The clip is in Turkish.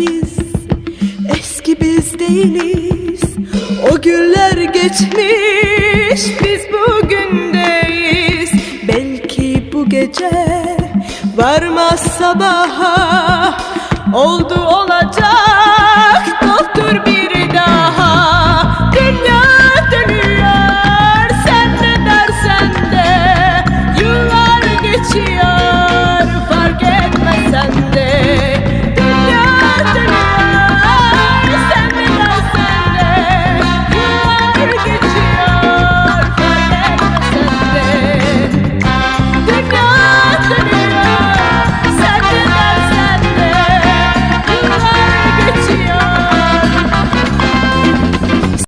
biz Eski biz değiliz. O günler geçmiş Biz bugündeyiz Belki bu gece Varmaz sabaha Oldu